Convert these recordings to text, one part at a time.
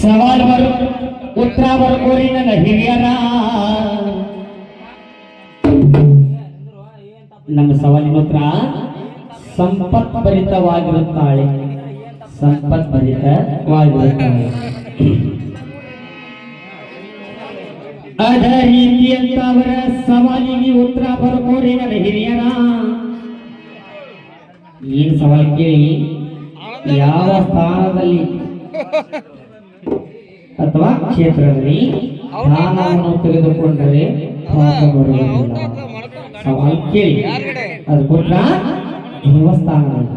ಸವಾಲ್ ಬರು ಉತ್ತರ ಬರ್ಕೋರಿ ನನ್ನ ಹಿರಿಯರ. ನಮ್ಮ ಸವಾಲಿನ ಉತ್ತರ ಸಂಪತ್ ಭರಿತವಾಗಿರುತ್ತಾಳೆ ಸಂಪತ್ ಭರಿತವಾಗಿರುತ್ತಾಳೆ ರೀತಿ ರೀತಿಯಂತ ಅವರ ಸವಾಲಿಗೆ ಉತ್ತರ ಬರ್ಕೋರಿ ನನ್ನ ಹಿರಿಯರ. ಏನ್ ಸವಾಲ್ ಕೇಳಿ? ಯಾವ ಸ್ಥಾನದಲ್ಲಿ? ಅಥವಾ ಕ್ಷೇತ್ರದಲ್ಲಿ? ದಾನವನ್ನು ತೆಗೆದುಕೊಂಡರೆ ಸವಾಲು ಕೇಳಿ. ಅದು ಕೊಟ್ಟ ದೇವಸ್ಥಾನದಲ್ಲಿ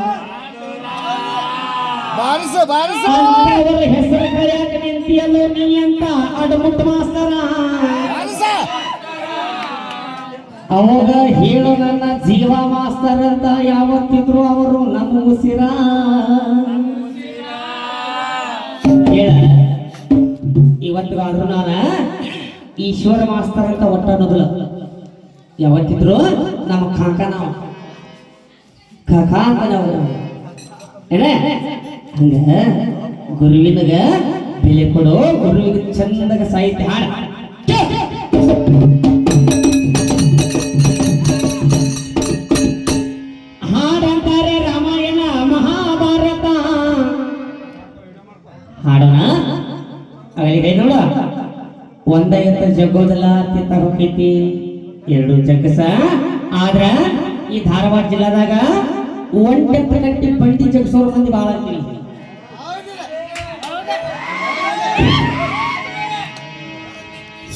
ಬಾರಿಸ ಬಾರಿಸ. ಅವರ ಹೆಸರು ಕರೆಯಕ್ಕೆ ನಿಂತಿಯಲ್ಲೋ ನೀ ಅಂತ ಅಡಮುಟ್ಟ ಮಾಸ್ತರ. ಬಾರಿಸ. ಅವಾಗ ಹೇಳು ನನ್ನ ಜೀವ ಮಾಸ್ತರ್ ಅಂತ ಯಾವತ್ತಿದ್ರು ಅವರು ನಮ್ಮ ಉಸಿರ. ಇವತ್ತಿಗಾದ್ರು ನಾನು ಈಶ್ವರ ಮಾಸ್ತರ್ ಅಂತ ಒಟ್ಟ ಅನ್ನೋದಿಲ್ಲ. ಯಾವತ್ತಿದ್ರು ನಮ್ಮ ಕಾಕ ನಾವು ಕಾಕ ಅಂತ ನಾವು ಏನ ಹಂಗ? ಗುರುವಿನಗ ಬೆಲೆ ಕೊಡು ಗುರುವಿಗೆ ಚಂದಗ ಸಾಹಿತ್ಯ ಹಾಡ. ಹಾಡಂತಾರೆ ರಾಮಾಯಣ, ಮಹಾಭಾರತ. ಹಾಡೋಣ? ಆಗಲಿ ನೋಡ. ಒಂದ ಎತ್ತ ಜಗ್ಗೋದಲ್ಲ ತಿತ್ತ ಹೋಗೈತಿ ಎರಡು ಜಗ್ಗಸ. ಆದ್ರ ಈ ಧಾರವಾಡ ಜಿಲ್ಲಾದಾಗ ಒಂಟೆತ್ತ ಗಂಟೆ ಬಂಡಿ ಜಗ್ಸೋರ್ ಮಂದಿ ಬಾಳ ಅಂತೀವಿ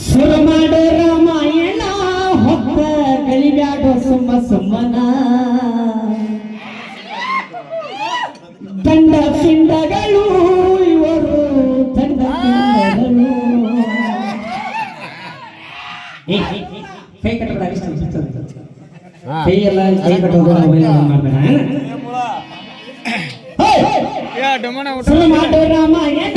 ಶುರು ಮಾಡೋ ರಾಮಾಯಣ ಹೊತ್ತ ಗಳಿಬ್ಯಾಡೋ ಸುಮ್ಮ ಸುಮ್ಮನ ತಂಡ ಪಿಂಡಗಳು ಇವರು ತಂಡ ಪಿಂಡಗಳು ಏ, ಏ, ಏ, ಕೈ ಕಟ್ಟಬೇಡ ಇಷ್ಟ ಇಷ್ಟ ಇಷ್ಟ. ಕೈ ಎಲ್ಲ ಕೈ ಕಟ್ಟೋದು ಮೊಬೈಲ್ ಮಾಡ್ಬೇಡ ಡಮಣ ಶುರು ಮಾಡೋ ರಾಮಾಯಣ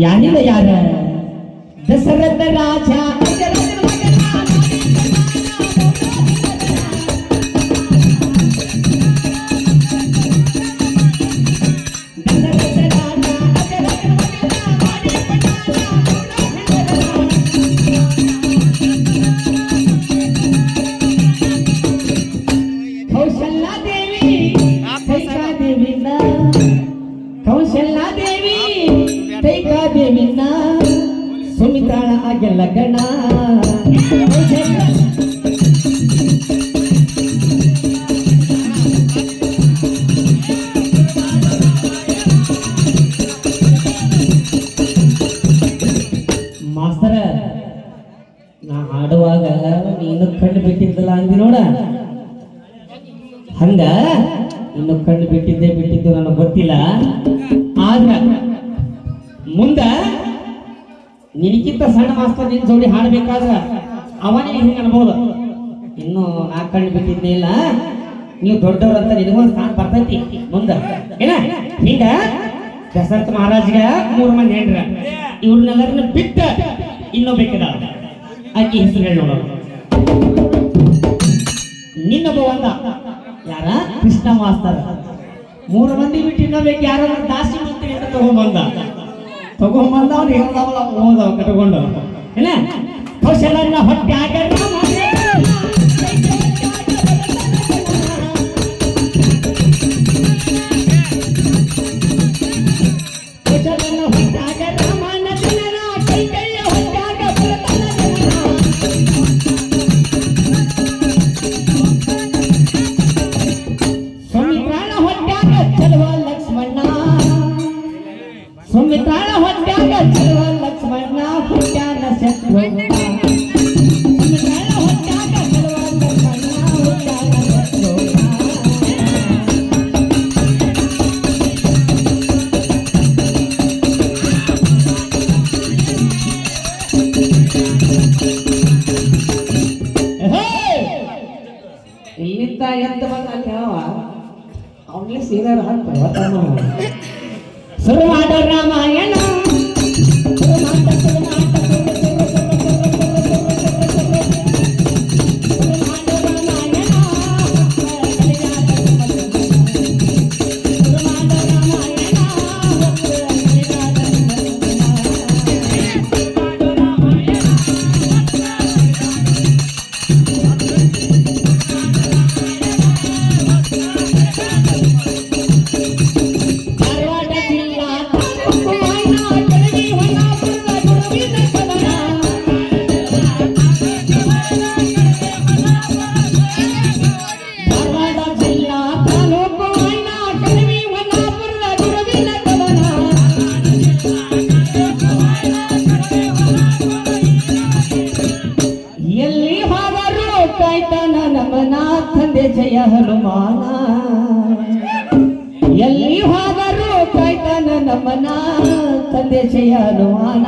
ಯಾರಿಲ್ಲ ಯಾರ ದಶರಥ ಹಾಡುವಾಗ ನೀನು ಕಣ್ಣು ಬಿಟ್ಟಿದ್ದಲ್ಲ ಅಂದಿ ನೋಡ. ಹಂಗ? ಇನ್ನು ಕಣ್ಣು ಬಿಟ್ಟಿದ್ದೆ ಬಿಟ್ಟಿದ್ದು ನನಗೆ ಗೊತ್ತಿಲ್ಲ. ಆದ್ರ ಮುಂದ ನಿನಗಿಂತ ಸಣ್ಣ ಮಾಸ್ತರ್ ನಿನ್ ಜೋಡಿ ಹಾಡ್ಬೇಕಾದ್ರ ಅವನೇ ಹಿಂಗ ಅನ್ಬೋದು. ಇನ್ನು ನಾ ಕಣ್ಣು ಬಿಟ್ಟಿದ್ದೇ ಇಲ್ಲ. ನೀವು ದೊಡ್ಡವ್ರಂತ ನಿನಗೊಂದು ಸ್ಥಾನ ಬರ್ತೈತಿ. ಮುಂದ. ಏನ? ಹಿಂಗ? ದಶರಥ ಮಹಾರಾಜ್ಗ ಮೂರು ಮಂದಿ ಹೆಂಡ್ರ. ಇವ್ರನ್ನೆಲ್ಲರನ್ನ ಬಿಟ್ಟ ಇನ್ನೊಬ್ಬೇಕಿದ ಆಕಿ ಹೆಸರು ಹೇಳಿ ನೋಡೋಣ ನಿನ್ನೊಬ್ಬ ಒಂದ ಯಾರ? ಕೃಷ್ಣ ಮಾಸ್ತರ. ಮೂರು ಮಂದಿ ಬಿಟ್ಟು ಇನ್ನೊಬ್ಬಕ್ಕೆ ಯಾರ ದಾಸಿ ಮಂತ್ರಿ ಅಂತ ತಗೊಂಬಂದ. ತಗೊಂಬಂದ ಅವ್ನು ಹೇಳ್ದವಲ್ಲ ಹೋದವ ಕಟ್ಕೊಂಡು. ಏನ? ಕೌಶಲ್ಯ ಹೊಟ್ಟೆ ಹಾಕ್ಯಾರ. ಇಲ್ಲಿಂದ ಎತ್ತ ಬಂದ ಯಾವ? ಅವನಿಗೆ ಸೀನಾರು ಹಾಕ್ತಾರೆ ಸುರು ಮಾಡ ರಾಮಾಯಣ. ಜಯ ಹನುಮಾನ. ಎಲ್ಲಿ ಹೋದರು ಕಾಯ್ತಾನ ನಮ್ಮನ ತಂದೆ ಜಯ ಹನುಮಾನ.